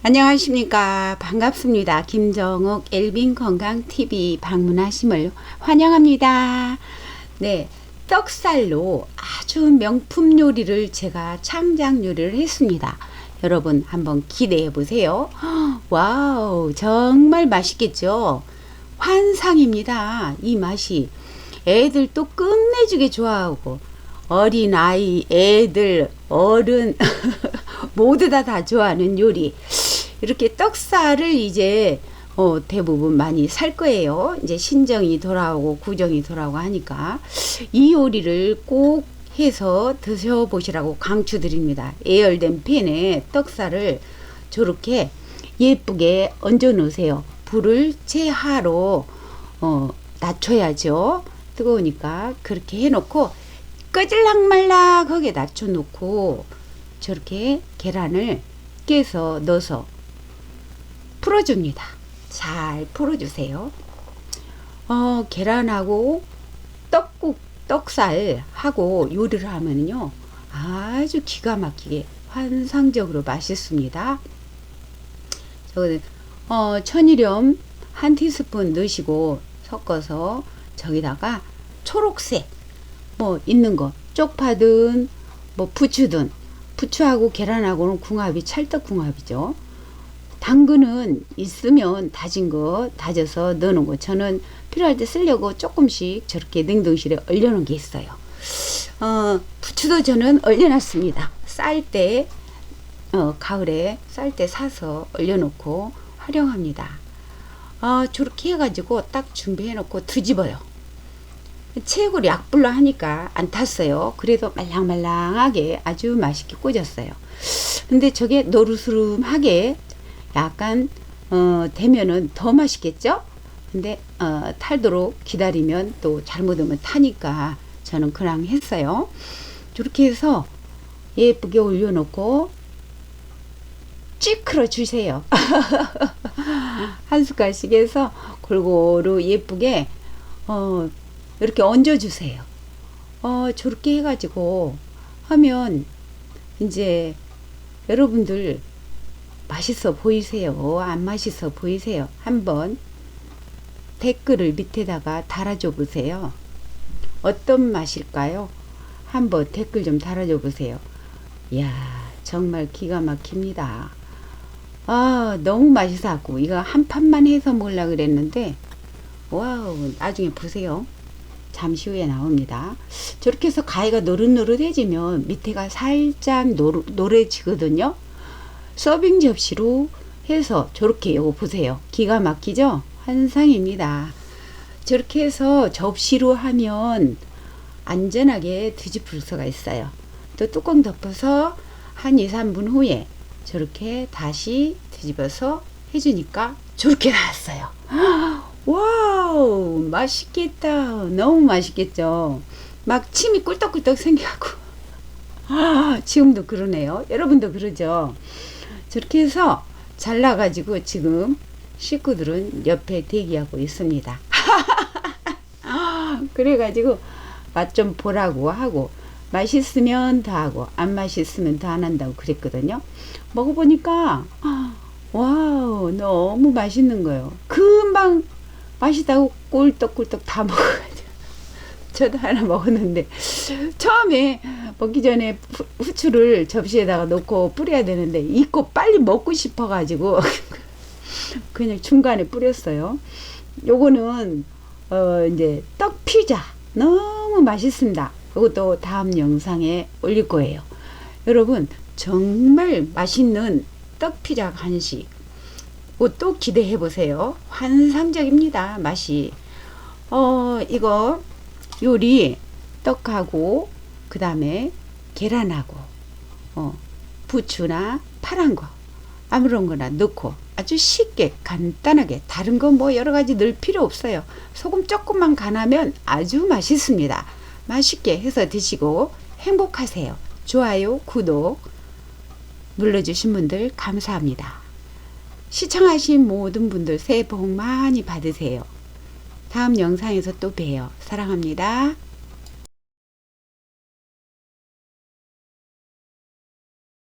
안녕하십니까. 반갑습니다. 김정욱 엘빈 건강 TV 방문하심을 환영합니다. 네. 떡살로 아주 명품 요리를 제가 창작 요리를 했습니다. 여러분 한번 기대해 보세요. 와우, 정말 맛있겠죠? 환상입니다. 이 맛이. 애들 또 끝내주게 좋아하고 어린 아이, 애들, 어른 모두 다 다 좋아하는 요리. 이렇게 떡살을 이제 어, 대부분 많이 살 거예요. 이제 신정이 돌아오고 구정이 돌아오고 하니까 이 요리를 꼭 해서 드셔보시라고 강추드립니다. 예열된 팬에 떡살을 저렇게 예쁘게 얹어 놓으세요. 불을 최하로 어, 낮춰야죠. 뜨거우니까 그렇게 해놓고 끄질락말락하게 낮춰놓고 저렇게 계란을 깨서 넣어서 풀어줍니다. 잘 풀어주세요. 어, 계란하고 떡국, 떡살하고 요리를 하면요. 아주 기가 막히게 환상적으로 맛있습니다. 저, 어, 천일염 한 티스푼 넣으시고 섞어서 저기다가 초록색 뭐 있는 거 쪽파든 뭐 부추든 부추하고 계란하고는 궁합이 찰떡궁합이죠. 당근은 있으면 다진 거 다져서 넣는 거 저는 필요할 때 쓰려고 조금씩 저렇게 냉동실에 얼려놓은 게 있어요. 어, 부추도 저는 얼려놨습니다. 쌀 때 어, 가을에 쌀 때 사서 얼려놓고 활용합니다. 어, 저렇게 해가지고 딱 준비해놓고 뒤집어요. 체육을 약불로 하니까 안 탔어요. 그래도 말랑말랑하게 아주 맛있게 꽂았어요. 근데 저게 노르스름하게 약간 어, 되면은 더 맛있겠죠? 근데 어, 탈도록 기다리면 또 잘못하면 타니까 저는 그냥 했어요. 저렇게 해서 예쁘게 올려놓고 찌크러 주세요. 한 숟갈씩 해서 골고루 예쁘게 어, 이렇게 얹어주세요. 어, 저렇게 해가지고 하면 이제 여러분들 맛있어 보이세요? 안 맛있어 보이세요? 한번 댓글을 밑에다가 달아줘 보세요. 어떤 맛일까요? 한번 댓글 좀 달아줘 보세요. 이야, 정말 기가 막힙니다. 아, 너무 맛있어 갖고, 이거 한 판만 해서 먹으려고 그랬는데, 와우, 나중에 보세요. 잠시 후에 나옵니다. 저렇게 해서 가위가 노릇노릇해지면 밑에가 살짝 노, 노래지거든요. 서빙 접시로 해서 저렇게 요거 보세요. 기가 막히죠? 환상입니다. 저렇게 해서 접시로 하면 안전하게 뒤집을 수가 있어요. 또 뚜껑 덮어서 한 2, 3분 후에 저렇게 다시 뒤집어서 해주니까 저렇게 나왔어요. 와우, 맛있겠다. 너무 맛있겠죠? 막 침이 꿀떡꿀떡 생겨갖고. 아, 지금도 그러네요. 여러분도 그러죠? 저렇게 해서 잘라가지고 지금 식구들은 옆에 대기하고 있습니다. 그래가지고 맛 좀 보라고 하고 맛있으면 더 하고 안 맛있으면 더안 한다고 그랬거든요. 먹어보니까 와우 너무 맛있는 거예요. 금방 맛있다고 꿀떡꿀떡 다 먹어가지고 저도 하나 먹었는데 처음에 먹기 전에 후추를 접시에다가 넣고 뿌려야 되는데 익고 빨리 먹고 싶어 가지고 그냥 중간에 뿌렸어요. 요거는 어 이제 떡 피자 너무 맛있습니다. 이것도 다음 영상에 올릴 거예요. 여러분 정말 맛있는 떡 피자 간식 또 기대해 보세요. 환상적입니다. 맛이. 어, 이거 요리 떡하고 그 다음에 계란하고 어, 부추나 파란 거 아무런 거나 넣고 아주 쉽게 간단하게 다른 거뭐 여러 가지 넣을 필요 없어요. 소금 조금만 간하면 아주 맛있습니다. 맛있게 해서 드시고 행복하세요. 좋아요, 구독 눌러주신 분들 감사합니다. 시청하신 모든 분들 새해 복 많이 받으세요. 다음 영상에서 또 봬요. 사랑합니다.